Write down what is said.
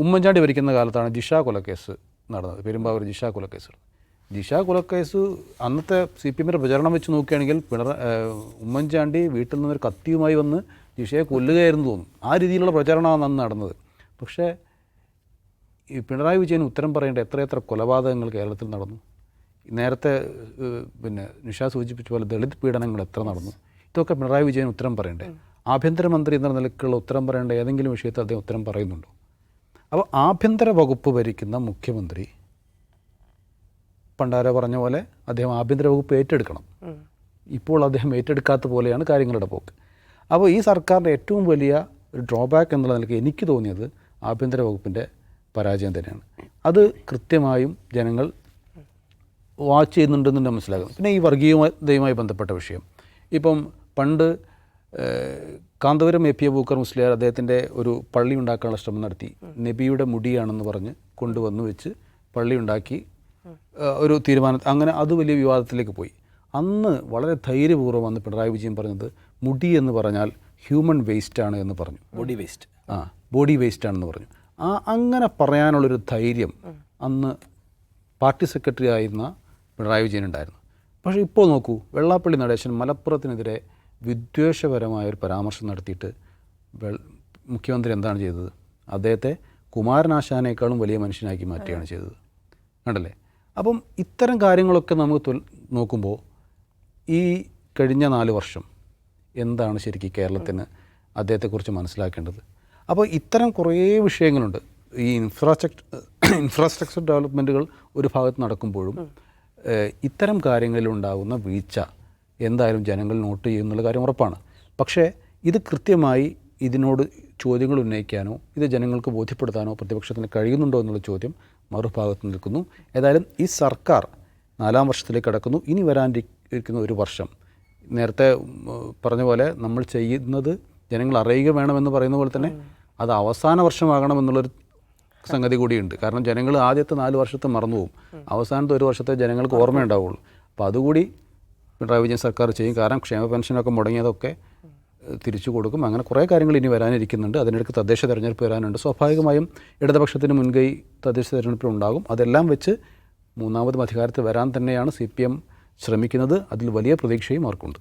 ഉമ്മൻചാണ്ടി ഭരിക്കുന്ന കാലത്താണ് ജിഷ കൊലക്കേസ് നടന്നത്. പെരുമ്പാവൂർ ജിഷ കൊലക്കേസ് ജിഷ കൊലക്കേസ് അന്നത്തെ സി പി എമ്മിന്റെ പ്രചരണം വെച്ച് നോക്കുകയാണെങ്കിൽ പിണറ ഉമ്മൻചാണ്ടി വീട്ടിൽ നിന്നൊരു കത്തിയുമായി വന്ന് ജിഷയെ കൊല്ലുകയായിരുന്നു തോന്നും. ആ രീതിയിലുള്ള പ്രചരണമാണ് അന്ന് നടന്നത്. പക്ഷേ ഈ പിണറായി വിജയൻ ഉത്തരം പറയേണ്ട എത്രയെത്ര കൊലപാതകങ്ങൾ കേരളത്തിൽ നടന്നു. നേരത്തെ പിന്നെ നിഷ സൂചിപ്പിച്ച പോലെ ദളിത് പീഡനങ്ങൾ എത്ര നടന്നു. ഇതൊക്കെ പിണറായി വിജയൻ ഉത്തരം പറയണ്ടേ? ആഭ്യന്തരമന്ത്രി എന്ന നിലക്കുള്ള ഉത്തരം പറയേണ്ട ഏതെങ്കിലും വിഷയത്തിൽ അദ്ദേഹം ഉത്തരം പറയുന്നുണ്ടോ? അപ്പോൾ ആഭ്യന്തര വകുപ്പ് ഭരിക്കുന്ന മുഖ്യമന്ത്രി പണ്ടാര പറഞ്ഞ പോലെ അദ്ദേഹം ആഭ്യന്തര വകുപ്പ് ഏറ്റെടുക്കണം. ഇപ്പോൾ അദ്ദേഹം ഏറ്റെടുക്കാത്ത പോലെയാണ് കാര്യങ്ങളുടെ പോക്ക്. അപ്പോൾ ഈ സർക്കാരിന്റെ ഏറ്റവും വലിയ ഒരു ഡ്രോബാക്ക് എന്നുള്ള നിലയ്ക്ക് എനിക്ക് തോന്നിയത് ആഭ്യന്തര വകുപ്പിന്റെ പരാജയം തന്നെയാണ്. അത് കൃത്യമായും ജനങ്ങൾ വാച്ച് ചെയ്യുന്നുണ്ടെന്ന് മനസ്സിലാകുന്നു പിന്നെ ഈ വർഗീയതയുമായി ബന്ധപ്പെട്ട വിഷയം. ഇപ്പം പണ്ട് Kanthapuram A P Aboobacker Musliyar അദ്ദേഹത്തിന്റെ ഒരു പള്ളി ഉണ്ടാക്കാനുള്ള ശ്രമം നടത്തി. നബിയുടെ മുടിയാണെന്ന് പറഞ്ഞ് കൊണ്ടുവന്നു വെച്ച് പള്ളി ഉണ്ടാക്കി ഒരു തീരുമാനം. അങ്ങനെ അത് വലിയ വിവാദത്തിലേക്ക് പോയി. അന്ന് വളരെ ധൈര്യപൂർവം അന്ന് പിണറായി വിജയൻ പറഞ്ഞത് മുടി എന്ന് പറഞ്ഞാൽ ഹ്യൂമൻ വേസ്റ്റാണ് എന്ന് പറഞ്ഞു. Body waste. ആ ബോഡി വേസ്റ്റ് ആണെന്ന് പറഞ്ഞു. ആ അങ്ങനെ പറയാനുള്ളൊരു ധൈര്യം അന്ന് പാർട്ടി സെക്രട്ടറി ആയിരുന്ന പിണറായി വിജയൻ ഉണ്ടായിരുന്നു. പക്ഷേ ഇപ്പോൾ നോക്കൂ വെള്ളാപ്പള്ളി നടേശൻ മലപ്പുറത്തിനെതിരെ വിദ്വേഷപരമായ ഒരു പരാമർശം നടത്തിയിട്ട് മുഖ്യമന്ത്രി എന്താണ് ചെയ്തത്? അദ്ദേഹത്തെ കുമാരനാശാനേക്കാളും വലിയ മനുഷ്യനാക്കി മാറ്റുകയാണ് ചെയ്തത്. കണ്ടല്ലേ? അപ്പം ഇത്തരം കാര്യങ്ങളൊക്കെ നമുക്ക് നോക്കുമ്പോൾ ഈ കഴിഞ്ഞ നാല് വർഷം എന്താണ് ശരിക്കും കേരളത്തിന് അദ്ദേഹത്തെക്കുറിച്ച് മനസ്സിലാക്കേണ്ടത്? അപ്പോൾ ഇത്തരം കുറേ വിഷയങ്ങളുണ്ട്. ഈ ഇൻഫ്രാസ്ട്രക്ചർ ഇൻഫ്രാസ്ട്രക്ചർ ഡെവലപ്മെന്റുകൾ ഒരു ഭാഗത്ത് നടക്കുമ്പോഴും ഇത്തരം കാര്യങ്ങളിലുണ്ടാകുന്ന വീഴ്ച എന്തായാലും ജനങ്ങൾ നോട്ട് ചെയ്യുന്നുള്ള കാര്യം ഉറപ്പാണ്. പക്ഷേ ഇത് കൃത്യമായി ഇതിനോട് ചോദ്യങ്ങൾ ഉന്നയിക്കാനോ ഇത് ജനങ്ങൾക്ക് ബോധ്യപ്പെടുത്താനോ പ്രതിപക്ഷത്തിന് കഴിയുന്നുണ്ടോ എന്നുള്ള ചോദ്യം മറുഭാഗത്ത് നിൽക്കുന്നു. ഏതായാലും ഈ സർക്കാർ നാലാം വർഷത്തിലേക്ക് കടക്കുന്നു. ഇനി വരാനിരിക്കുന്ന ഒരു വർഷം. നേരത്തെ പറഞ്ഞ പോലെ നമ്മൾ ചെയ്യുന്നത് ജനങ്ങൾ അറിയുക വേണമെന്ന് പറയുന്ന പോലെ തന്നെ അത് അവസാന വർഷമാകണമെന്നുള്ളൊരു സംഗതി കൂടിയുണ്ട്. കാരണം ജനങ്ങൾ ആദ്യത്തെ നാല് വർഷത്തെ മറന്നുപോകും. അവസാനത്തെ ഒരു വർഷത്തെ ജനങ്ങൾക്ക് ഓർമ്മയുണ്ടാവുള്ളൂ. അപ്പോൾ അതുകൂടി പിണറായി വിജയൻ സർക്കാർ ചെയ്യും. കാരണം ക്ഷേമ പെൻഷനൊക്കെ മുടങ്ങിയതൊക്കെ തിരിച്ചു കൊടുക്കും. അങ്ങനെ കുറേ കാര്യങ്ങൾ ഇനി വരാനിരിക്കുന്നുണ്ട്. അതിനിടയ്ക്ക് തദ്ദേശ തെരഞ്ഞെടുപ്പ് വരാനുണ്ട്. സ്വാഭാവികമായും ഇടതുപക്ഷത്തിന് മുൻകൈ തദ്ദേശ തെരഞ്ഞെടുപ്പിൽ ഉണ്ടാകും. അതെല്ലാം വെച്ച് മൂന്നാമതും അധികാരത്തിൽ വരാൻ തന്നെയാണ് സി പി എം ശ്രമിക്കുന്നത്. അതിൽ വലിയ പ്രതീക്ഷയും അവർക്കുണ്ട്.